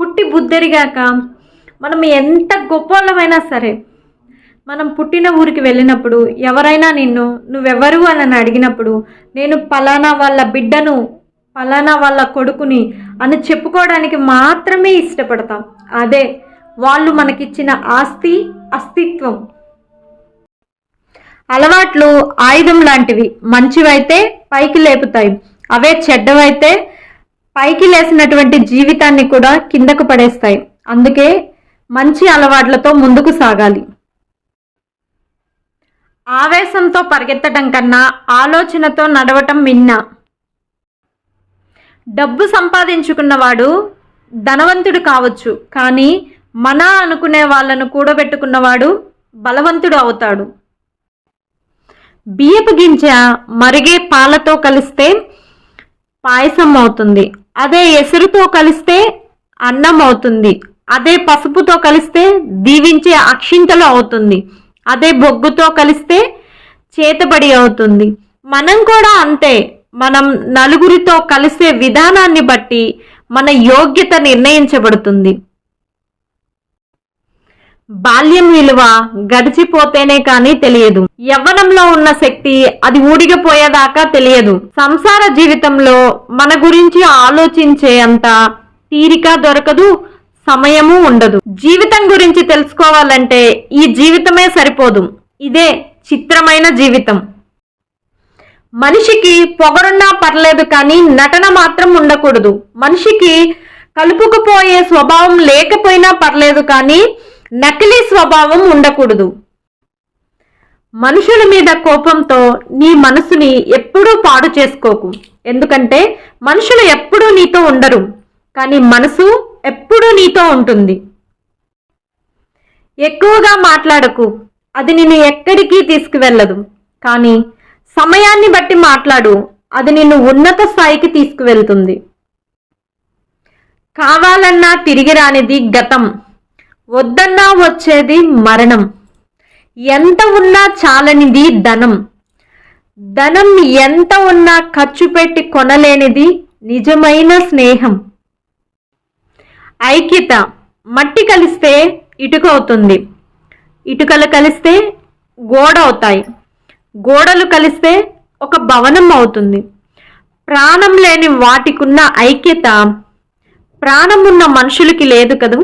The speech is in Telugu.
పుట్టి బుద్ధెరిగాక మనం ఎంత గొప్పవాళ్ళమైనా సరే మనం పుట్టిన ఊరికి వెళ్ళినప్పుడు ఎవరైనా నిన్ను నువ్వెవరు అని నన్ను అడిగినప్పుడు నేను పలానా వాళ్ళ బిడ్డను పలానా వాళ్ళ కొడుకుని అని చెప్పుకోవడానికి మాత్రమే ఇష్టపడతాం. అదే వాళ్ళు మనకిచ్చిన ఆస్తి అస్తిత్వం. అలవాట్లు ఆయుధం లాంటివి. మంచివైతే పైకి లేపుతాయి. అవే చెడ్డవైతే పైకి లేసినటువంటి జీవితాన్ని కూడా కిందకు పడేస్తాయి. అందుకే మంచి అలవాట్లతో ముందుకు సాగాలి. ఆవేశంతో పరిగెత్తడం కన్నా ఆలోచనతో నడవటం మిన్న. డబ్బు సంపాదించుకున్నవాడు ధనవంతుడు కావచ్చు కానీ మన అనుకునే వాళ్ళను కూడబెట్టుకున్నవాడు బలవంతుడు అవుతాడు. బియ్యపు గింజ మరిగే పాలతో కలిస్తే పాయసం అవుతుంది. అదే ఎసురుతో కలిస్తే అన్నం అవుతుంది అదే పసుపుతో కలిస్తే దీవించే అక్షింతలు అవుతుంది. అదే బొగ్గుతో కలిస్తే చేతబడి అవుతుంది. మనం కూడా అంతే. మనం నలుగురితో కలిసే విధానాన్ని బట్టి మన యోగ్యత నిర్ణయించబడుతుంది. బాల్యం విలువ గడిచిపోతేనే కానీ తెలియదు. యవ్వనంలో ఉన్న శక్తి అది ఊడిగపోయేదాకా తెలియదు. సంసార జీవితంలో మన గురించి ఆలోచించే అంత తీరిక దొరకదు సమయము ఉండదు. జీవితం గురించి తెలుసుకోవాలంటే ఈ జీవితమే సరిపోదు. ఇదే చిత్రమైన జీవితం. మనిషికి పొగరున్నా పర్లేదు కానీ నటన మాత్రం ఉండకూడదు. మనిషికి కలుపుకుపోయే స్వభావం లేకపోయినా పర్లేదు కానీ నకిలీ స్వభావం ఉండకూడదు. మనుషుల మీద కోపంతో నీ మనసుని ఎప్పుడూ పాడు చేసుకోకు. ఎందుకంటే మనుషులు ఎప్పుడూ నీతో ఉండరు కానీ మనసు ఎప్పుడూ నీతో ఉంటుంది. ఎక్కువగా మాట్లాడకు అది నిన్ను ఎక్కడికి తీసుకువెళ్ళదు. కానీ సమయాన్ని బట్టి మాట్లాడు అది నిన్ను ఉన్నత స్థాయికి తీసుకువెళ్తుంది. కావాలన్నా తిరిగి రానిది గతం. వద్దన్నా వచ్చేది మరణం. ఎంత ఉన్నా చాలనిది ధనం. ధనం ఎంత ఉన్నా ఖర్చు పెట్టి కొనలేనిది నిజమైన స్నేహం. ఐక్యత మట్టి కలిస్తే ఇటుక అవుతుంది. ఇటుకలు కలిస్తే గోడ అవుతాయి. గోడలు కలిస్తే ఒక భవనం అవుతుంది. ప్రాణం లేని వాటికున్న ఐక్యత ప్రాణం ఉన్న మనుషులకి లేదు కదా?